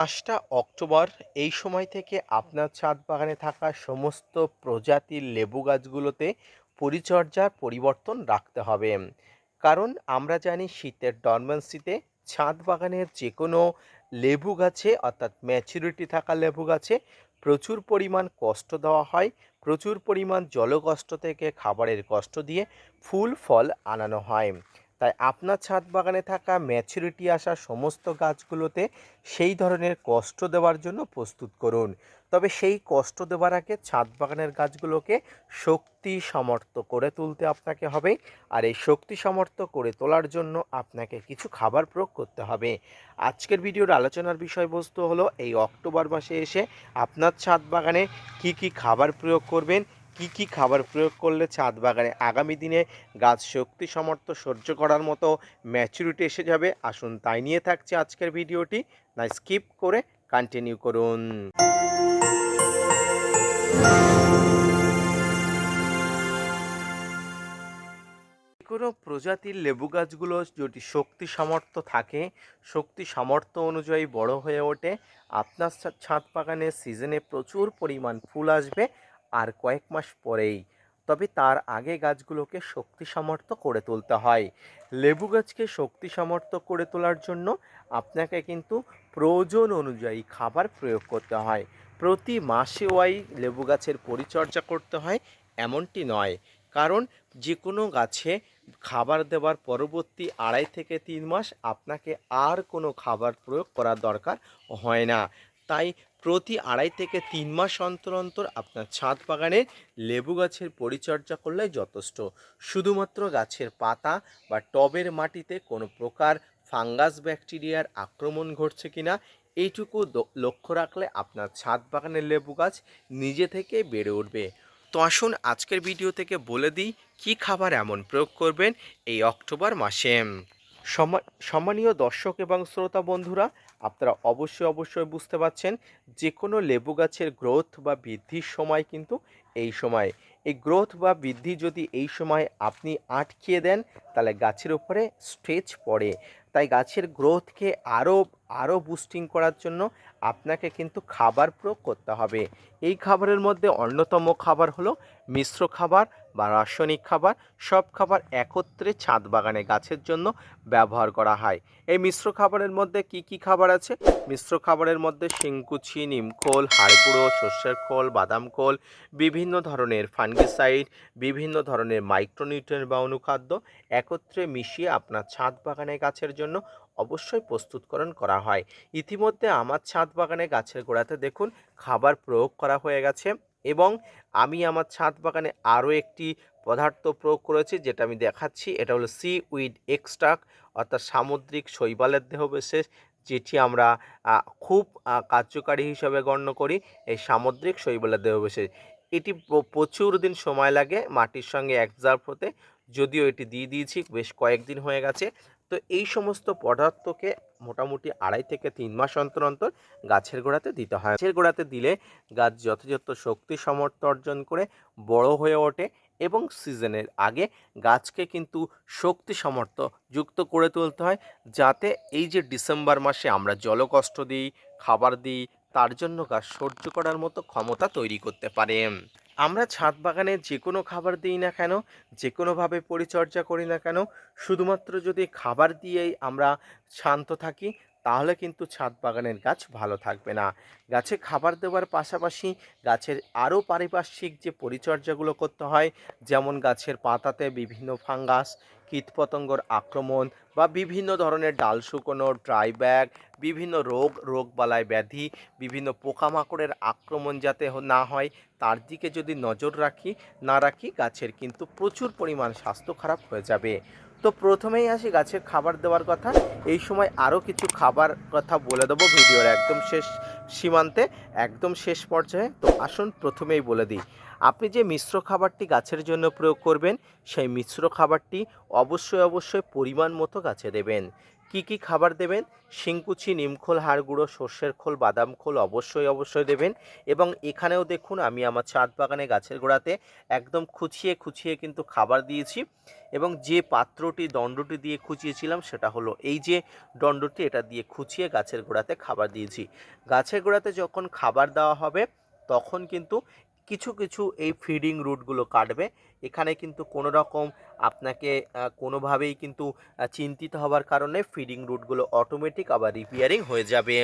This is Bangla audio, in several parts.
পাঁচটা অক্টোবর, এই সময় থেকে আপনার ছাদ বাগানে থাকা সমস্ত প্রজাতির লেবু গাছগুলোতে পরিচর্যার পরিবর্তন রাখতে হবে। কারণ আমরা জানি শীতের ডরমেন্সিতে ছাদ বাগানের যে কোনো লেবু গাছে, অর্থাৎ ম্যাচুরিটি থাকা লেবু গাছে প্রচুর পরিমাণ কষ্ট দেওয়া হয়। প্রচুর পরিমাণ জলকষ্ট থেকে খাবারের কষ্ট দিয়ে ফুল, ফল আনানো হয়। তাই আপনার ছাদ বাগানে থাকা ম্যাচুরিটি আসা সমস্ত গাছগুলোতে সেই ধরনের কষ্ট দেওয়ার জন্য প্রস্তুত করুন। তবে সেই কষ্ট দেওয়ার আগে ছাদ বাগানের গাছগুলোকে শক্তি সমর্থ করে তুলতে আপনাকে হবে। আর এই শক্তি সমর্থ করে তোলার জন্য আপনাকে কিছু খাবার প্রয়োগ করতে হবে। আজকের ভিডিওর আলোচনার বিষয়বস্তু হলো, এই অক্টোবর মাসে এসে আপনার ছাদ বাগানে কি কি খাবার প্রয়োগ করবেন কি কি খাবার প্রয়োগ করলে ছাদ বাগানে আগামী দিনে গাছ শক্তি সমর্থ সহ্য করার মতো ম্যাচুরিটি এসে যাবে? আসুন তাই নিয়ে থাকছে আজকের ভিডিওটি। না স্কিপ করে কন্টিনিউ করুন। কোনো প্রজাতির লেবু গাছগুলো যদি শক্তি সামর্থ্য থাকে, শক্তি সামর্থ্য অনুযায়ী বড় হয়ে ওঠে, আপনার ছাদ বাগানের সিজনে প্রচুর পরিমাণ ফুল আসবে। আর কয়েক মাস পরেই। তবে তার আগে গাছগুলোকে শক্তি সামর্থ্য করে তুলতে হয়। লেবু গাছকে শক্তি সামর্থ্য করে তোলার জন্য আপনাকে কিন্তু প্রয়োজন অনুযায়ী খাবার প্রয়োগ করতে হয়। প্রতি মাসে ওয়াই লেবু গাছের পরিচর্যা করতে হয়, এমনটি নয়। কারণ যে কোনো গাছে খাবার দেওয়ার পরবর্তী আড়াই থেকে তিন মাস আপনাকে আর কোনো খাবার প্রয়োগ করার দরকার হয় না। তাই প্রতি আড়াই থেকে তিন মাস অন্তর অন্তর আপনার ছাদ বাগানে লেবু গাছের পরিচর্যা করলে যথেষ্ট। শুধুমাত্র গাছের পাতা বা টবের মাটিতে কোনো প্রকার ফাঙ্গাস ব্যাকটেরিয়ার আক্রমণ ঘটছে কিনা, এইটুকু লক্ষ্য রাখলে আপনার ছাদ বাগানের লেবু গাছ নিজে থেকে বেড়ে উঠবে। তো আসুন আজকের ভিডিও থেকে বলে দিই, কী খাবার এমন প্রয়োগ করবেন এই অক্টোবর মাসে। সমা- সম্মানীয় দর্শক এবং শ্রোতা বন্ধুরা আপনারা অবশ্যই অবশ্যই বুঝতে পারছেন যে কোনো লেবু গাছের গ্রোথ বা বৃদ্ধির সময় কিন্তু এই সময়। এই গ্রোথ বা বৃদ্ধি যদি এই সময় আপনি আটকিয়ে দেন, তাহলে গাছের উপরে স্ট্রেচ পড়ে। তাই গাছের গ্রোথকে আরও আরও বুস্টিং করার জন্য আপনাকে কিন্তু খাবার প্রয়োগ করতে হবে। এই খাবারের মধ্যে অন্যতম খাবার হলো মিশ্র খাবার। বা রাসায়নিক খাবার সব খাবার একত্রে ছাদ বাগানে গাছের জন্য ব্যবহার করা হয়। এই মিশ্র খাবারের মধ্যে কি কি খাবার আছে? মিশ্র খাবারের মধ্যে শিংকুচি, নিমখোল, হাড়গুঁড়ো, সর্ষের খোল, বাদাম খোল, বিভিন্ন ধরনের ফাঙ্গিসাইড, বিভিন্ন ধরনের মাইক্রোনিউট্রিয়েন্ট বা অনুখাদ্য একত্রে মিশিয়ে আপনার ছাদ বাগানে গাছের জন্য অবশ্যই প্রস্তুতকরণ করা হয়। ইতিমধ্যে আমার ছাদ বাগানে গাছের গোড়াতে দেখুন, খাবার প্রয়োগ করা হয়ে গেছে। এবং আমি আমার ছাদ বাগানে আরও একটি পদার্থ প্রয়োগ করেছি, যেটা আমি দেখাচ্ছি। এটা হলো সি উইড এক্সট্রাক্ট অর্থাৎ সামুদ্রিক শৈবালের দেহবিশেষ যেটি আমরা খুব কার্যকারী হিসাবে গণ্য করি, এই সামুদ্রিক শৈবালের দেহবিশেষ এটি প্রচুর দিন সময় লাগে মাটির সঙ্গে অ্যাবজর্ব হতে। যদিও এটি দিয়ে দিয়েছি, বেশ কয়েকদিন হয়ে গেছে। তো এই সমস্ত পদার্থকে মোটামুটি আড়াই থেকে তিন মাস অন্তর অন্তর গাছের গোড়াতে দিতে হয়। গাছের গোড়াতে দিলে গাছ যথাযথ শক্তি সামর্থ্য অর্জন করে, বড় হয়ে ওঠে এবং সিজনের আগে গাছকে কিন্তু শক্তি সামর্থ্য যুক্ত করে তুলতে হয় যাতে এই যে ডিসেম্বর মাসে আমরা জলকষ্ট দিই, খাবার দিই, তার জন্য গাছ সহ্য করার মতো ক্ষমতা তৈরি করতে পারে। আমরা ছাদ বাগানে যে কোনো খাবার দিই না কেন যে কোনোভাবে পরিচর্যা করি না কেন, শুধুমাত্র যদি খাবার দিয়েই আমরা শান্ত থাকি তাহলে কিন্তু ছাদ বাগানের গাছ ভালো থাকবে না। গাছে খাবার দেওয়ার পাশাপাশি গাছের আরও পারিপার্শ্বিক যে পরিচর্যাগুলো করতে হয়, যেমন গাছের পাতাতে বিভিন্ন ফাঙ্গাস, কীটপতঙ্গর আক্রমণ বা বিভিন্ন ধরনের ডাল শুকোনো, ড্রাই ব্যাগ, বিভিন্ন রোগ, রোগবালাই ব্যাধি, বিভিন্ন পোকামাকড়ের আক্রমণ যাতে না হয়, তার দিকে যদি নজর রাখি, না রাখি, গাছের কিন্তু প্রচুর পরিমাণ স্বাস্থ্য খারাপ হয়ে যাবে। তো প্রথমেই আসি গাছের খাবার দেওয়ার কথা। এই সময় আরও কিছু খাবার কথা বলে দেবো ভিডিওর একদম শেষ সীমান্তে, একদম শেষ পর্যায়ে। তো আসুন প্রথমেই বলে দিই আপনি যে মিশ্র খাবারটি গাছের জন্য প্রয়োগ করবেন, সেই মিশ্র খাবারটি অবশ্যই অবশ্যই পরিমাণ মতো গাছে দেবেন। কি কি খাবার দেবেন? শিংকুচি, নিমখোল হাড় গুঁড়ো সর্ষের খোল, বাদাম খোল অবশ্যই অবশ্যই দেবেন এবং এখানেও দেখুন আমি আমার ছাদ বাগানে গাছের গোড়াতে একদম খুচিয়ে খুচিয়ে কিন্তু খাবার দিয়েছি এবং যে পাত্রটি, দণ্ডটি দিয়ে খুচিয়েছিলাম সেটা হলো এই যে দণ্ডটি, এটা দিয়ে খুচিয়ে গাছের গোড়াতে খাবার দিয়েছি। গাছের গোড়াতে যখন খাবার দেওয়া হবে, তখন কিন্তু কিছু কিছু এই ফিডিং রুটগুলো কাটবে। এখানে কিন্তু কোনো রকম আপনাকে কোনোভাবেই কিন্তু চিন্তিত হবার কারণে ফিডিং রুটগুলো অটোমেটিক আবার রিপেয়ারিং হয়ে যাবে।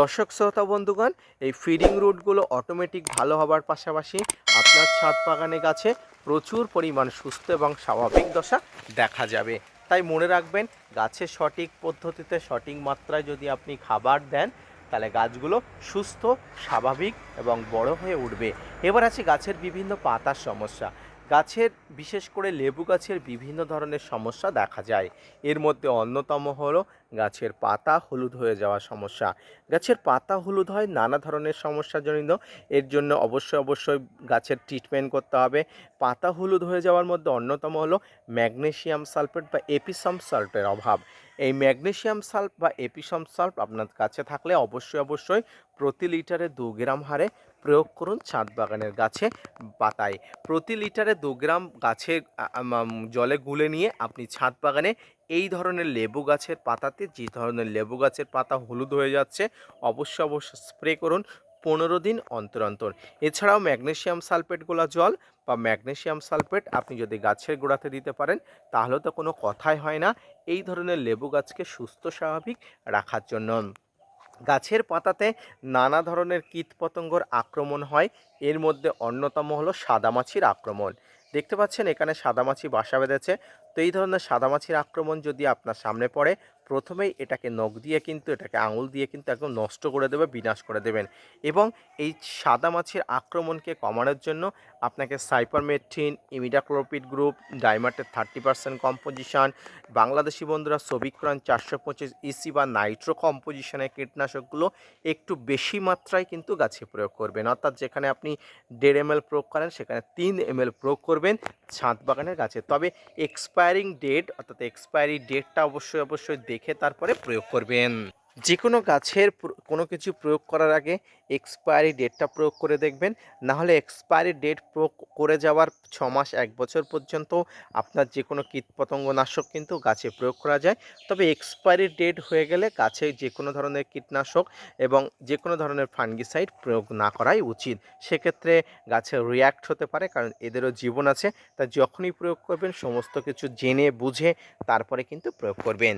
দর্শক, শ্রোতা, বন্ধুগণ, এই ফিডিং রুটগুলো অটোমেটিক ভালো হবার পাশাপাশি আপনার ছাদ বাগানে গাছে প্রচুর পরিমাণ সুস্থ এবং স্বাভাবিক দশা দেখা যাবে। তাই মনে রাখবেন গাছের সঠিক পদ্ধতিতে সঠিক মাত্রায় যদি আপনি খাবার দেন তাহলে গাছগুলো সুস্থ, স্বাভাবিক এবং বড় হয়ে উঠবে। এবার আছে গাছের বিভিন্ন পাতার সমস্যা। গাছের, বিশেষ করে লেবু গাছের বিভিন্ন ধরনের সমস্যা দেখা যায়। এর মধ্যে অন্যতম হলো গাছের পাতা হলুদ হয়ে যাওয়ার সমস্যা। গাছের পাতা হলুদ হয় নানা ধরনের সমস্যাজনিত। এর জন্য অবশ্যই অবশ্যই গাছের ট্রিটমেন্ট করতে হবে। পাতা হলুদ হয়ে যাওয়ার মধ্যে অন্যতম হলো ম্যাগনেসিয়াম সালফেট বা এপিসাম সল্টের অভাব। এই ম্যাগনেসিয়াম সাল্ফ বা এপিসাম সাল্ফ আপনার কাছে থাকলে অবশ্যই অবশ্যই প্রতি লিটারে দু গ্রাম হারে প্রয়োগ করুন ছাদ বাগানের গাছে পাতায়। প্রতি লিটারে দু গ্রাম গাছে জলে গুলে নিয়ে আপনি ছাদ বাগানে এই ধরনের লেবু গাছের পাতাতে, যে ধরনের লেবু গাছের পাতা হলুদ হয়ে যাচ্ছে, অবশ্যই অবশ্যই স্প্রে করুন। পনেরো দিন অন্তর অন্তর। এছাড়াও ম্যাগনেসিয়াম সালফেটগুলো জল বা ম্যাগনেসিয়াম সালফেট আপনি যদি গাছের গোড়াতে দিতে পারেন, তাহলে তো কোনো কথাই হয় না। এই ধরনের লেবু গাছকে সুস্থ, স্বাভাবিক রাখার জন্য। গাছের পাতাতে নানা ধরনের কীটপতঙ্গর আক্রমণ হয়। এর মধ্যে অন্যতম হলো সাদামাছির আক্রমণ। দেখতে পাচ্ছেন এখানে সাদামাছি বাসা বেঁধেছে। তো এই ধরনের সাদামাছির আক্রমণ যদি আপনার সামনে পড়ে, প্রথমেই এটাকে নখ দিয়ে কিন্তু, এটাকে আঙুল দিয়ে কিন্তু একদম নষ্ট করে দেবে, বিনাশ করে দেবেন। এবং এই সাদামাছির আক্রমণকে কমানোর জন্য আপনাকে সাইপারমেথ্রিন ইমিডাক্লোপিড গ্রুপ, ডাইমার্টের থার্টি পার্সেন্ট কম্পোজিশান, বাংলাদেশি বন্ধুরা সবিক্রন চারশো পঁচিশ ইসি বা নাইট্রো কম্পোজিশনের কীটনাশকগুলো একটু বেশি মাত্রায় কিন্তু গাছে প্রয়োগ করবেন। অর্থাৎ যেখানে আপনি দেড় এম প্রয়োগ করেন, সেখানে তিন এম প্রয়োগ করবেন ছাদ বাগানের গাছে। তবে এক্সপায়ারিং ডেট অর্থাৎ এক্সপায়ারি ডেটটা অবশ্যই অবশ্যই দেখে তারপরে প্রয়োগ করবেন। যে কোনো গাছের কোনো কিছু প্রয়োগ করার আগে এক্সপায়ারি ডেটটা প্রয়োগ করে দেখবেন। নাহলে এক্সপায়ারি ডেট প্রয়োগ করে যাওয়ার ছ মাস, এক বছর পর্যন্ত আপনার যে কোনো কীটপতঙ্গ নাশক কিন্তু গাছে প্রয়োগ করা যায়। তবে এক্সপায়ারি ডেট হয়ে গেলে গাছে যে কোনো ধরনের কীটনাশক এবং যে কোনো ধরনের ফাঙ্গিসাইড প্রয়োগ না করাই উচিত। সেক্ষেত্রে গাছে রিয়্যাক্ট হতে পারে কারণ এদেরও জীবন আছে। তা যখনই প্রয়োগ করবেন, সমস্ত কিছু জেনে, বুঝে তারপরে কিন্তু প্রয়োগ করবেন।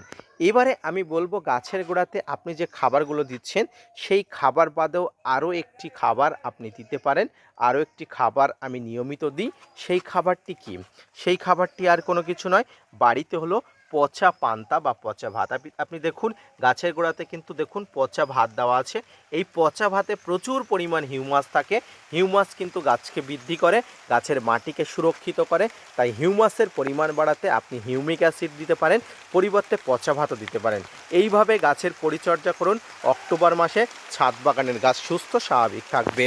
এবারে আমি বলব গাছের গোড়াতে আপনি যে খাবারগুলো দিচ্ছেন, সেই খাবার বাদেও আরও একটি খাবার আপনি দিতে পারেন। আরও একটি খাবার আমি নিয়মিত দিই। সেই খাবারটি কি? সেই খাবারটি আর কোনো কিছু নয়। বাড়িতে হলো পচা পান্তা বা পচা ভাত। আপনি দেখুন, গাছের গোড়াতে কিন্তু দেখুন পচা ভাত দেওয়া আছে। এই পচা ভাতে প্রচুর পরিমাণ হিউমাস থাকে। হিউমাস কিন্তু গাছকে বৃদ্ধি করে, গাছের মাটিকে সুরক্ষিত করে। তাই হিউমাসের পরিমাণ বাড়াতে আপনি হিউমিক অ্যাসিড দিতে পারেন, পরিবর্তে পচা ভাতও দিতে পারেন। এইভাবে গাছের পরিচর্যা করুন। অক্টোবর মাসে ছাদ বাগানের গাছ সুস্থ, স্বাভাবিক থাকবে।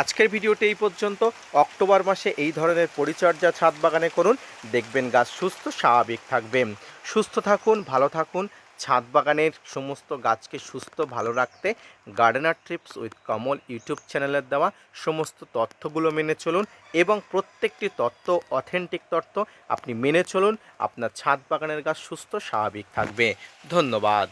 আজকের ভিডিওটি এই পর্যন্ত। অক্টোবর মাসে এই ধরনের পরিচর্যা ছাদ বাগানে করুন। দেখবেন গাছ সুস্থ, স্বাভাবিক থাকবে। সুস্থ থাকুন, ভালো থাকুন। ছাদ বাগানের সমস্ত গাছকে সুস্থ, ভালো রাখতে gardener tips with Kamal YouTube চ্যানেলের দেওয়া সমস্ত তথ্যগুলো মেনে চলুন এবং প্রত্যেকটি তথ্য অথেন্টিক তথ্য আপনি মেনে চলুন। আপনার ছাদ বাগানের গাছ সুস্থ, স্বাভাবিক থাকবে। ধন্যবাদ।